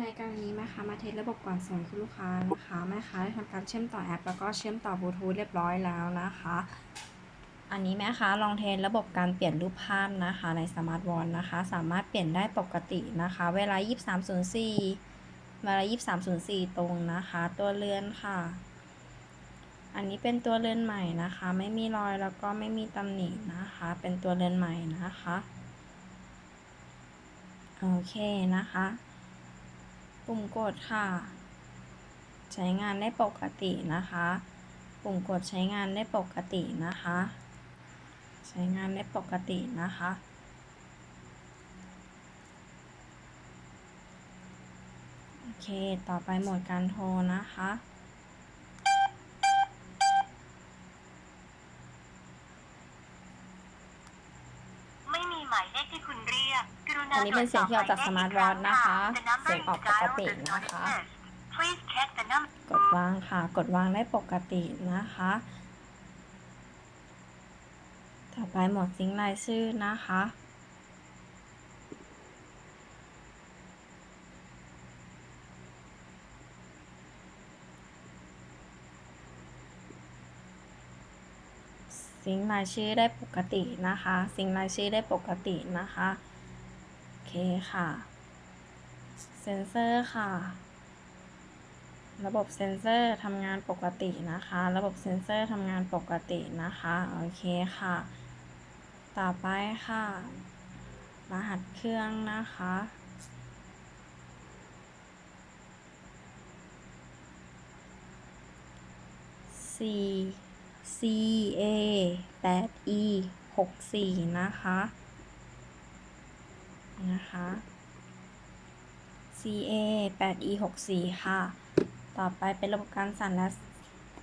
ในการนี้แม่ค้ามาเทสระบบก่อนส่งคุณลูกค้านะคะแม่ค้าได้ทำการเชื่อมต่อแอป แล้วก็เชื่อมต่อบลูทูธเรียบร้อยแล้วนะคะ อันนี้แม่ค้าลองเทสระบบการเปลี่ยนรูปภาพนะคะในสมาร์ทวอลนะคะ สามารถเปลี่ยนได้ปกตินะคะ เวลา 2304 เวลา 2304 ตรงนะคะ ตัวเรือนค่ะ อันนี้เป็นตัวเรือนใหม่นะคะ ไม่มีรอยแล้วก็ไม่มีตำหนินะคะ เป็นตัวเรือนใหม่นะคะ โอเคนะคะ ปุ่มกดค่ะ ใช้งานได้ปกตินะคะ ปุ่มกดใช้งานได้ปกตินะคะ ใช้งานได้ปกตินะคะโอเค ต่อไปโหมดการโทรนะคะ ไม่มี หมายเลขที่คุณเรียกกรุณาอันนี้เป็นเสียงที่ออกจากสมาร์ทวอทช์นะคะ เสียงออกปกตินะคะ Please check the number กดวางค่ะ กดวางได้ปกตินะคะ ต่อไปโหมดซิงค์รายชื่อนะคะ ซิงค์รายชื่อได้ปกตินะคะ ซิงค์รายชื่อได้ปกตินะคะโอเคค่ะเซนเซอร์ค่ะ ระบบเซนเซอร์ทำงานปกตินะคะ ระบบเซนเซอร์ทำงานปกตินะคะโอเคค่ะ ต่อไปค่ะ รหัสเครื่องนะคะ C C A 8 E 6 4 นะคะ นะคะ CA 8 E 6 4 ค่ะ ต่อไปเป็นระบบการสั่นและ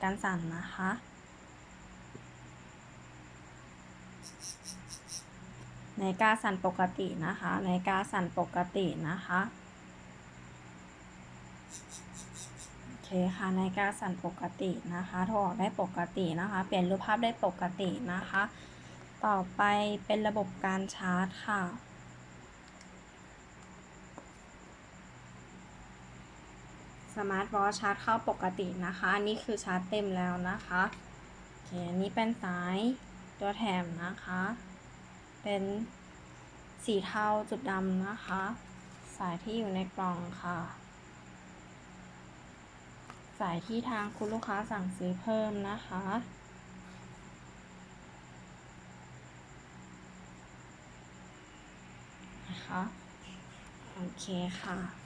การสั่นนะคะ ในกาสั่นปกตินะคะ ในกาสั่นปกตินะคะ เคค่ะในาฬิกาสั่นปกตินะคะโทรออกได้ปกตินะคะ เปลี่ยนรูปภาพได้ปกตินะคะ ต่อไปเป็นระบบการชาร์จค่ะสมาร์ทวอทชาร์จเข้าปกตินะคะ อันนี้คือชาร์จเต็มแล้วนะคะโอเคอันนี้เป็นสายตัวแถมนะคะ เป็นสีเทาจุดดำนะคะ สายที่อยู่ในกล่องค่ะ สายที่ทางคุณลูกค้าสั่งซื้อเพิ่มนะคะ นะคะ โอเคค่ะ